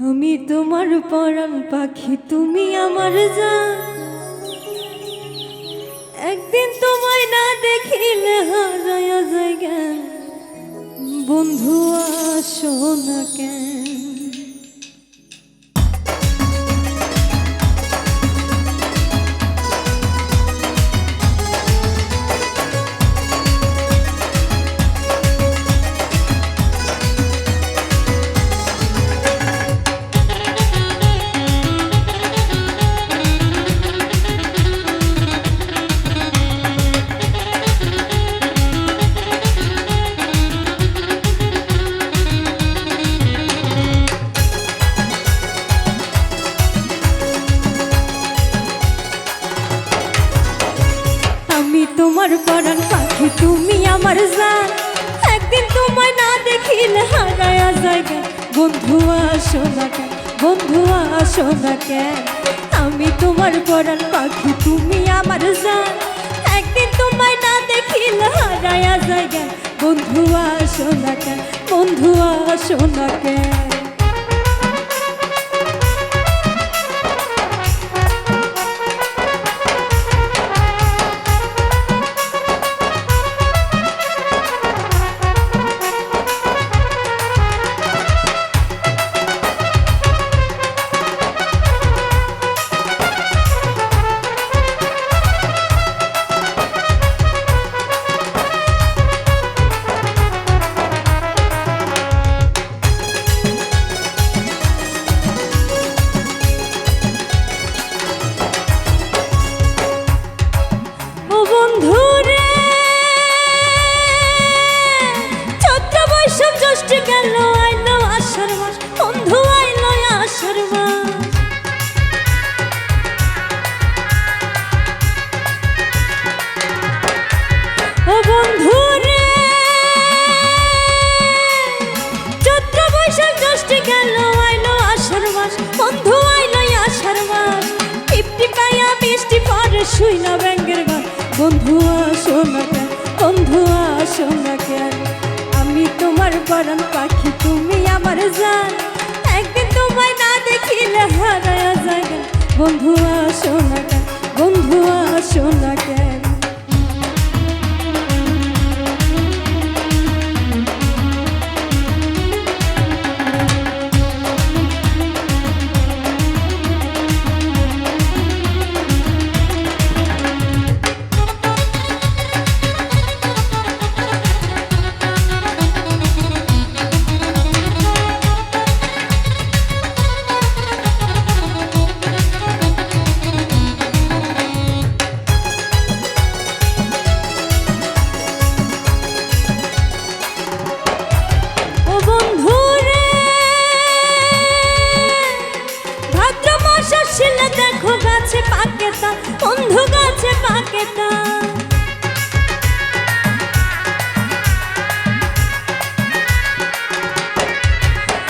আমি তোমার পরাণ পাখি, তুমি আমার যা একদিন তোমায় না দেখিলে হারায়া জ্ঞান। বন্ধু, আসো না কেন? তোমার পরাণ পাখি, তুমি আমার জান। একদিন তোমায় না দেখিলে হারায়া জায়গা বন্ধু, আসো না কেন? বন্ধু, আসো না কেন? আমি তোমার পরাণ পাখি, তুমি আমার জান। একদিন তোমায় না দেখিলে হারায়া জায়গা বন্ধু, আসো না কেন? বন্ধু, আসো না কেন? ও বন্ধু রে। চৈত্র বৈশাখ জ্যৈষ্ঠ গেল, আইলো আষাঢ় মাস। বন্ধু পাইয়া আসো না বন্ধু, আসো না আমি তোমার পরাণ পাখি, তুমি আমার জান। পাকে তা বন্ধু গাছে পাকে তা।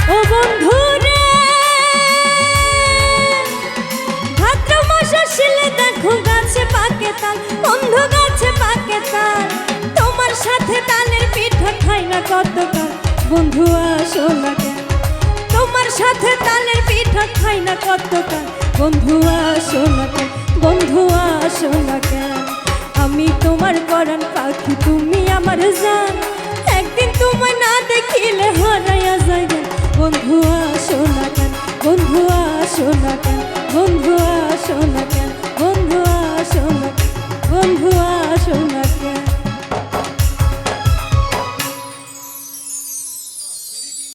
ও বন্ধু রে ভাদ্র মাস আসলে দেখো গাছে তোমার সাথে তালের পিঠা খাই না কতকাল বন্ধু আসো না তোমার সাথে তালের পিঠা খাই না কতকাল বন্ধু আসো না কেন? বন্ধু আসো না কেন? আমি তোমার করান পাখি, তুমি আমার জান। একদিন তোমার না দেখিলে হারাইয়া যায়। বন্ধু আসো না কেন? বন্ধু আসো না কেন? বন্ধু আসো না কেন? বন্ধু আসো না